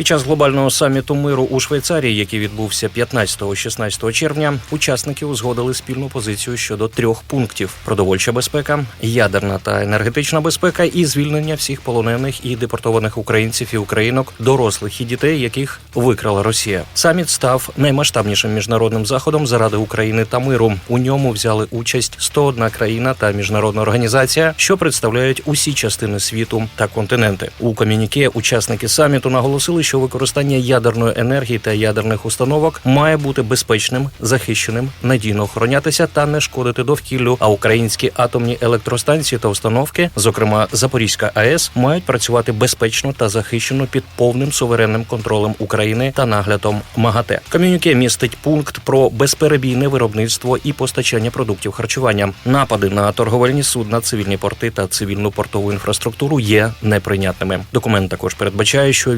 Під час глобального саміту миру у Швейцарії, який відбувся 15-16 червня, учасники узгодили спільну позицію щодо трьох пунктів: продовольча безпека, ядерна та енергетична безпека і звільнення всіх полонених і депортованих українців і українок, дорослих і дітей, яких викрала Росія. Саміт став наймасштабнішим міжнародним заходом заради України та миру. У ньому взяли участь 101 країна та міжнародна організація, що представляють усі частини світу та континенти. У ком'юніке учасники саміту наголосили, що використання ядерної енергії та ядерних установок має бути безпечним, захищеним, надійно охоронятися та не шкодити довкіллю. А українські атомні електростанції та установки, зокрема Запорізька АЕС, мають працювати безпечно та захищено під повним суверенним контролем України та наглядом МАГАТЕ. Ком'юніке містить пункт про безперебійне виробництво і постачання продуктів харчування. Напади на торговельні судна, цивільні порти та цивільну портову інфраструктуру є неприйнятними. Документ також передбачає, що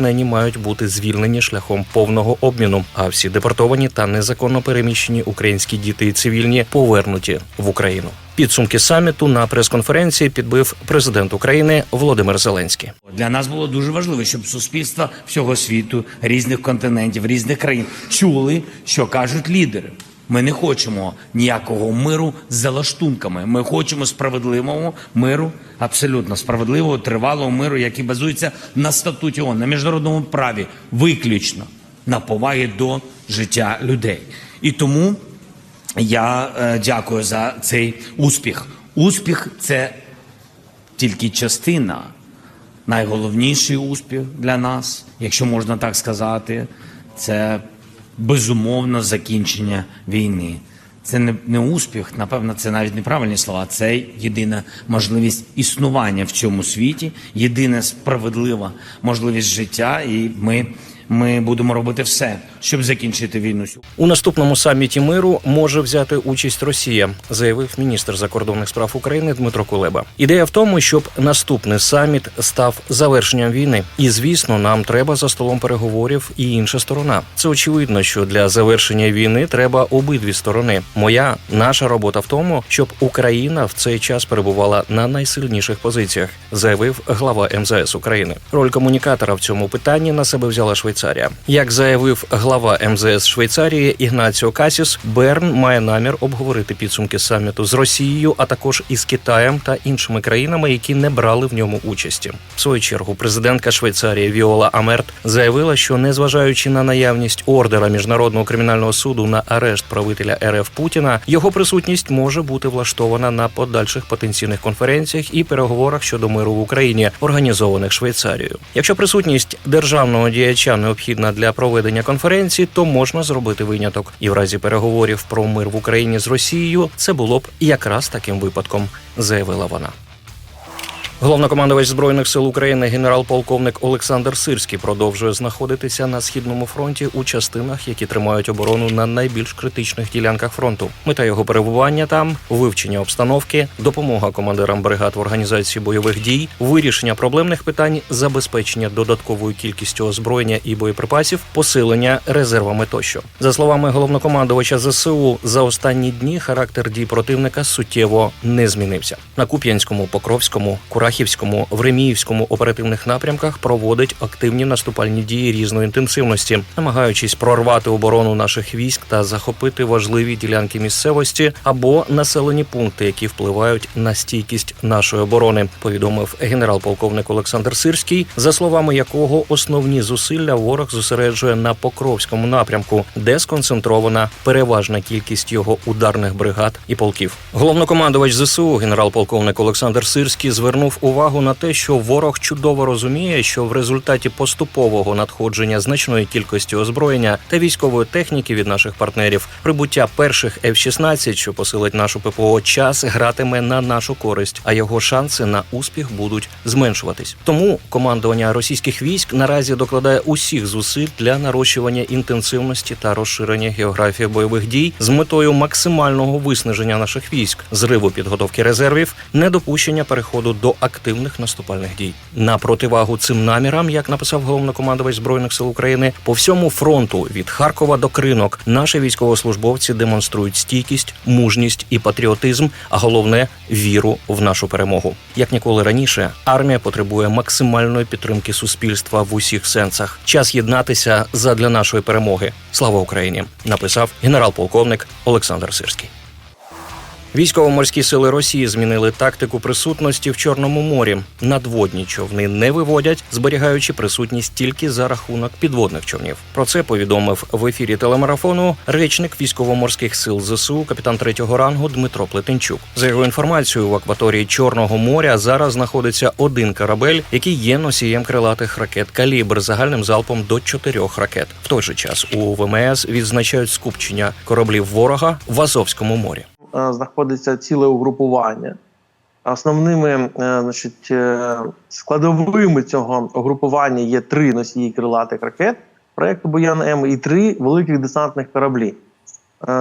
військовополонені мають бути звільнені шляхом повного обміну, а всі депортовані та незаконно переміщені українські діти і цивільні повернуті в Україну. Підсумки саміту на прес-конференції підбив президент України Володимир Зеленський. Для нас було дуже важливо, щоб суспільство всього світу, різних континентів, різних країн чули, що кажуть лідери. Ми не хочемо ніякого миру з залаштунками. Ми хочемо справедливого миру, абсолютно справедливого, тривалого миру, який базується на статуті ООН, на міжнародному праві, виключно на повагі до життя людей. І тому я е, дякую за цей успіх. Успіх це тільки частина. Найголовніший успіх для нас, якщо можна так сказати, це безумовно закінчення війни. Це не, не успіх, напевно, це навіть неправильні слова. Це єдина можливість існування в цьому світі, єдина справедлива можливість життя, і ми, ми будемо робити все, щоб закінчити війну. У наступному саміті миру може взяти участь Росія, заявив міністр закордонних справ України Дмитро Кулеба. Ідея в тому, щоб наступний саміт став завершенням війни. І звісно, нам треба за столом переговорів і інша сторона. Це очевидно, що для завершення війни треба обидві сторони. Моя наша робота в тому, щоб Україна в цей час перебувала на найсильніших позиціях, заявив глава МЗС України. Роль комунікатора в цьому питанні на себе взяла Швейцарія. Як заявив глава МЗС Швейцарії Ігнаціо Касіс, Берн має намір обговорити підсумки саміту з Росією, а також із Китаєм та іншими країнами, які не брали в ньому участі. В свою чергу президентка Швейцарії Віола Амерт заявила, що незважаючи на наявність ордера міжнародного кримінального суду на арешт правителя РФ Путіна, його присутність може бути влаштована на подальших потенційних конференціях і переговорах щодо миру в Україні, організованих Швейцарією. Якщо присутність державного діяча необхідна для проведення конференції, то можна зробити виняток. І в разі переговорів про мир в Україні з Росією це було б якраз таким випадком, заявила вона. Головнокомандувач збройних сил України генерал-полковник Олександр Сирський продовжує знаходитися на східному фронті у частинах, які тримають оборону на найбільш критичних ділянках фронту. Мета його перебування там вивчення обстановки, допомога командирам бригад в організації бойових дій, вирішення проблемних питань, забезпечення додатковою кількістю озброєння і боєприпасів, посилення резервами тощо. За словами головнокомандувача ЗСУ, за останні дні характер дій противника суттєво не змінився. На Куп'янському, Покровському, Курахівському, Времіївському оперативних напрямках проводить активні наступальні дії різної інтенсивності, намагаючись прорвати оборону наших військ та захопити важливі ділянки місцевості або населені пункти, які впливають на стійкість нашої оборони. Повідомив генерал-полковник Олександр Сирський, за словами якого основні зусилля ворог зосереджує на Покровському напрямку, де сконцентрована переважна кількість його ударних бригад і полків. Головнокомандувач ЗСУ генерал-полковник Олександр Сирський звернув увагу на те, що ворог чудово розуміє, що в результаті поступового надходження значної кількості озброєння та військової техніки від наших партнерів прибуття перших F-16, що посилить нашу ППО, час гратиме на нашу користь, а його шанси на успіх будуть зменшуватись. Тому командування російських військ наразі докладає усіх зусиль для нарощування інтенсивності та розширення географії бойових дій з метою максимального виснаження наших військ, зриву підготовки резервів, недопущення переходу до активних наступальних дій. На противагу цим намірам, як написав головнокомандувач збройних сил України, по всьому фронту від Харкова до Кринок наші військовослужбовці демонструють стійкість, мужність і патріотизм, а головне віру в нашу перемогу. Як ніколи раніше, армія потребує максимальної підтримки суспільства в усіх сенсах. Час єднатися задля нашої перемоги. Слава Україні! написав генерал-полковник Олександр Сирський. Військово-морські сили Росії змінили тактику присутності в Чорному морі. Надводні човни не виводять, зберігаючи присутність тільки за рахунок підводних човнів. Про це повідомив в ефірі телемарафону речник військово-морських сил ЗСУ, капітан третього рангу Дмитро Плетенчук. За його інформацією, в акваторії Чорного моря зараз знаходиться один корабель, який є носієм крилатих ракет калібр загальним залпом до чотирьох ракет. В той же час у ВМС відзначають скупчення кораблів ворога в Азовському морі. Е, знаходиться ціле угрупування. Основними е, значить, е, складовими цього угрупування є три носії крилатих ракет проєкту Боян М і три великих десантних кораблі.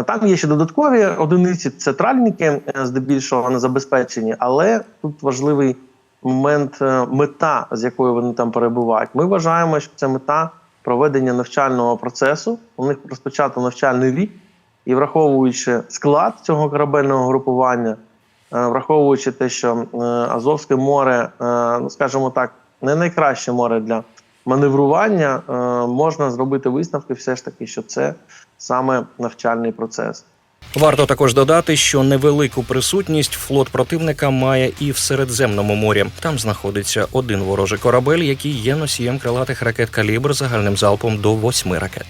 Там є ще додаткові одиниці, це тральники, здебільшого не забезпечені, але тут важливий момент мета, з якою вони там перебувають. Ми вважаємо, що це мета проведення навчального процесу. У них розпочато навчальний рік, і враховуючи склад цього корабельного групування, е, враховуючи те, що е, Азовське море, е, ну скажімо так, не найкраще море для маневрування, можна зробити висновки, все ж таки, що це саме навчальний процес. Варто також додати, що невелику присутність флот противника має і в Середземному морі. Там знаходиться один ворожий корабель, який є носієм крилатих ракет калібр загальним залпом до восьми ракет.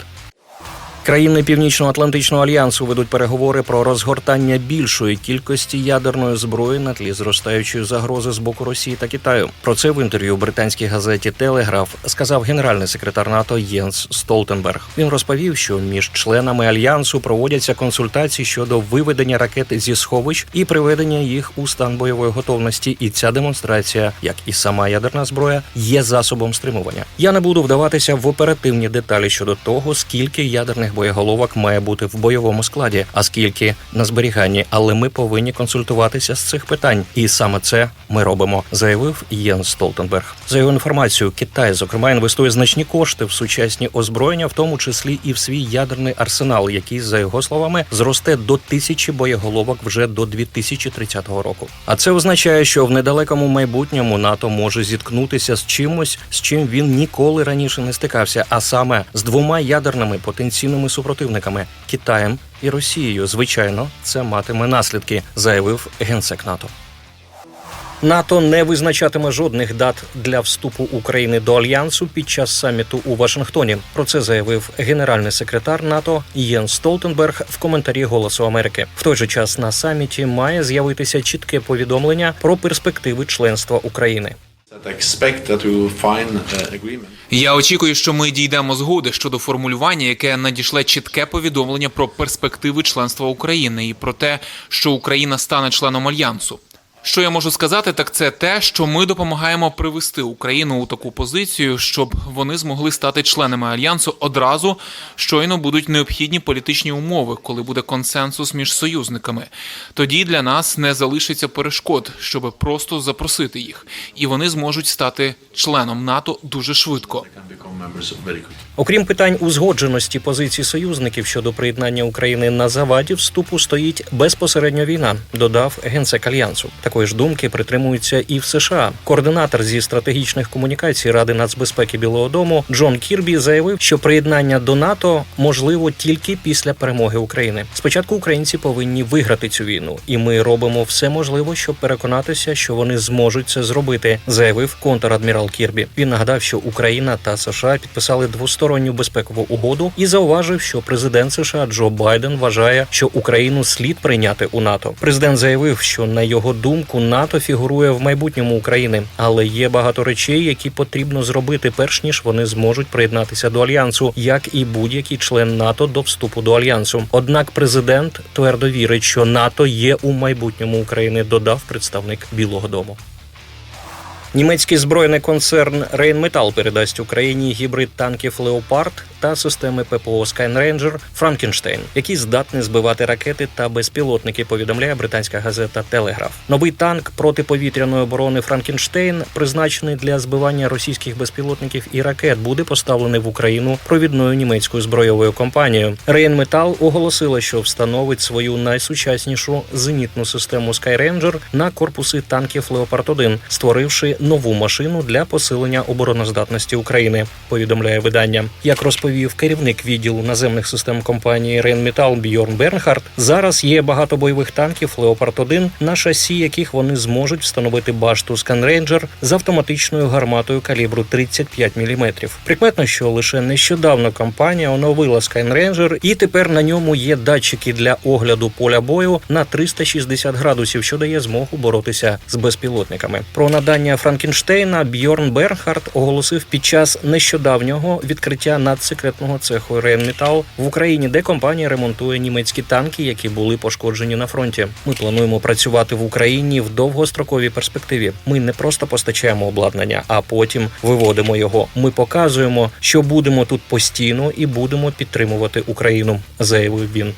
Країни Північно-Атлантичного альянсу ведуть переговори про розгортання більшої кількості ядерної зброї на тлі зростаючої загрози з боку Росії та Китаю. Про це в інтерв'ю британській газеті Телеграф сказав генеральний секретар НАТО Єнс Столтенберг. Він розповів, що між членами альянсу проводяться консультації щодо виведення ракет зі сховищ і приведення їх у стан бойової готовності. І ця демонстрація, як і сама ядерна зброя, є засобом стримування. Я не буду вдаватися в оперативні деталі щодо того, скільки ядерних боєголовок має бути в бойовому складі, а скільки на зберіганні. Але ми повинні консультуватися з цих питань, і саме це ми робимо, заявив Єнс Столтенберг. За його інформацією, Китай, зокрема, інвестує значні кошти в сучасні озброєння, в тому числі і в свій ядерний арсенал, який, за його словами, зросте до тисячі боєголовок вже до 2030 року. А це означає, що в недалекому майбутньому НАТО може зіткнутися з чимось, з чим він ніколи раніше не стикався, а саме з двома ядерними потенційними супротивниками Китаєм і Росією. Звичайно, це матиме наслідки, заявив генсек НАТО. НАТО не визначатиме жодних дат для вступу України до альянсу під час саміту у Вашингтоні. Про це заявив генеральний секретар НАТО Єн Столтенберг в коментарі Голосу Америки. В той же час на саміті має з'явитися чітке повідомлення про перспективи членства України. Uh. Я очікую, що ми дійдемо згоди щодо формулювання, яке надішле чітке повідомлення про перспективи членства України і про те, що Україна стане членом альянсу. Що я можу сказати, так це те, що ми допомагаємо привести Україну у таку позицію, щоб вони змогли стати членами альянсу одразу, щойно будуть необхідні політичні умови, коли буде консенсус між союзниками. Тоді для нас не залишиться перешкод, щоб просто запросити їх, і вони зможуть стати членом НАТО дуже швидко. Окрім питань узгодженості позицій союзників щодо приєднання України на заваді вступу стоїть безпосередньо війна, додав генсек альянсу. Такої ж думки притримуються і в США. Координатор зі стратегічних комунікацій Ради нацбезпеки Білого Дому Джон Кірбі заявив, що приєднання до НАТО можливо тільки після перемоги України. Спочатку українці повинні виграти цю війну, і ми робимо все можливе, щоб переконатися, що вони зможуть це зробити, заявив контр-адмірал Кірбі. Він нагадав, що Україна та США підписали двосторонню безпекову угоду і зауважив, що президент США Джо Байден вважає, що Україну слід прийняти у НАТО. Президент заявив, що на його думку НАТО фігурує в майбутньому України, але є багато речей, які потрібно зробити, перш ніж вони зможуть приєднатися до альянсу, як і будь-який член НАТО до вступу до альянсу. Однак президент твердо вірить, що НАТО є у майбутньому України, додав представник Білого Дому. Німецький збройний концерн Рейнметал передасть Україні гібрид танків Леопард та системи ППО Skyranger Frankenstein, які здатні збивати ракети та безпілотники. Повідомляє британська газета Телеграф. Новий танк протиповітряної оборони Франкенштейн, призначений для збивання російських безпілотників і ракет, буде поставлений в Україну провідною німецькою збройовою компанією. Рейнметал оголосила, що встановить свою найсучаснішу зенітну систему Skyranger на корпуси танків Leopard 1 створивши нову машину для посилення обороноздатності України. Повідомляє видання. Як розповів керівник відділу наземних систем компанії Rheinmetall Бьорн Бернхард, зараз є багато бойових танків Leopard 1 на шасі яких вони зможуть встановити башту Skyranger з автоматичною гарматою калібру 35 мм. Прикметно, що лише нещодавно компанія оновила Skyranger, і тепер на ньому є датчики для огляду поля бою на 360 градусів, що дає змогу боротися з безпілотниками. Про надання Франкенштейна Бьорн Бернхард оголосив під час нещодавнього відкриття надсекретного цеху Ренметал в Україні, де компанія ремонтує німецькі танки, які були пошкоджені на фронті. Ми плануємо працювати в Україні в довгостроковій перспективі. Ми не просто постачаємо обладнання, а потім виводимо його. Ми показуємо, що будемо тут постійно і будемо підтримувати Україну, заявив він.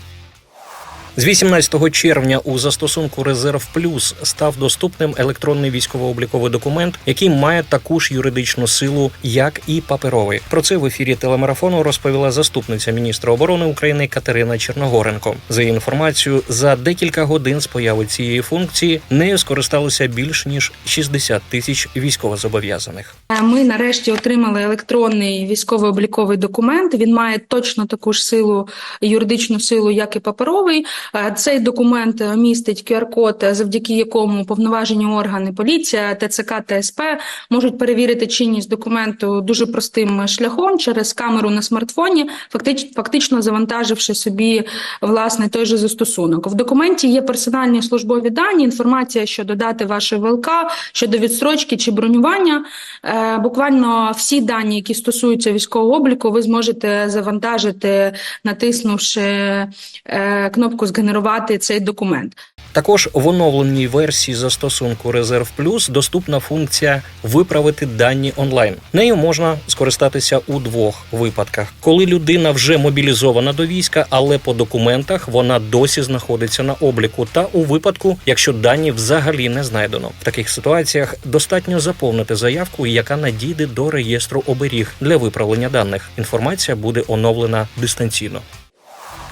З 18 червня у застосунку Резерв Плюс став доступним електронний військово-обліковий документ, який має таку ж юридичну силу, як і паперовий. Про це в ефірі телемарафону розповіла заступниця міністра оборони України Катерина Черногоренко. За її інформацією, за декілька годин з появи цієї функції нею скористалося більш ніж 60 тисяч військовозобов'язаних. Ми нарешті отримали електронний військово-обліковий документ. Він має точно таку ж силу, юридичну силу, як і паперовий. Е, Цей документ містить QR-код, завдяки якому повноважені органи поліція, ТЦК та СП можуть перевірити чинність документу дуже простим шляхом через камеру на смартфоні, фактично, завантаживши собі власне той же застосунок. В документі є персональні службові дані, інформація щодо дати вашої ВЛК, щодо відстрочки чи бронювання. Е, Буквально всі дані, які стосуються військового обліку, ви зможете завантажити, натиснувши е, кнопку згенерувати цей документ. Також в оновленій версії застосунку Резерв Плюс доступна функція виправити дані онлайн. Нею можна скористатися у двох випадках: коли людина вже мобілізована до війська, але по документах вона досі знаходиться на обліку, та у випадку, якщо дані взагалі не знайдено. В таких ситуаціях достатньо заповнити заявку, яка надійде до реєстру оберіг для виправлення даних. Інформація буде оновлена дистанційно.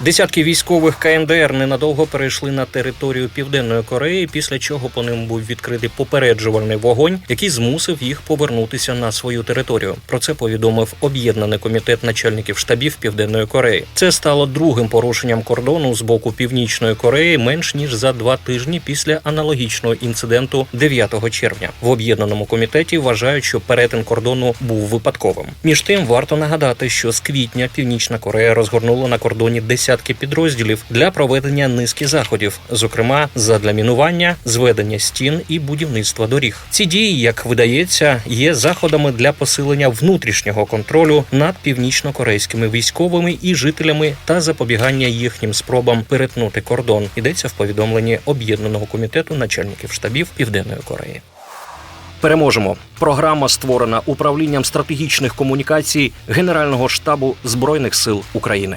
Десятки військових КНДР ненадовго перейшли на територію Південної Кореї, після чого по ним був відкритий попереджувальний вогонь, який змусив їх повернутися на свою територію. Про це повідомив об'єднаний комітет начальників штабів Південної Кореї. Це стало другим порушенням кордону з боку Північної Кореї менш ніж за два тижні після аналогічного інциденту 9 червня. В об'єднаному комітеті вважають, що перетин кордону був випадковим. Між тим варто нагадати, що з квітня Північна Корея розгорнула на кордоні десятки підрозділів для проведення низки заходів, зокрема задля мінування, зведення стін і будівництва доріг. Ці дії, як видається, є заходами для посилення внутрішнього контролю над північно-корейськими військовими і жителями та запобігання їхнім спробам перетнути кордон. Йдеться в повідомленні об'єднаного комітету начальників штабів Південної Кореї. Переможемо. Програма створена управлінням стратегічних комунікацій Генерального штабу збройних сил України.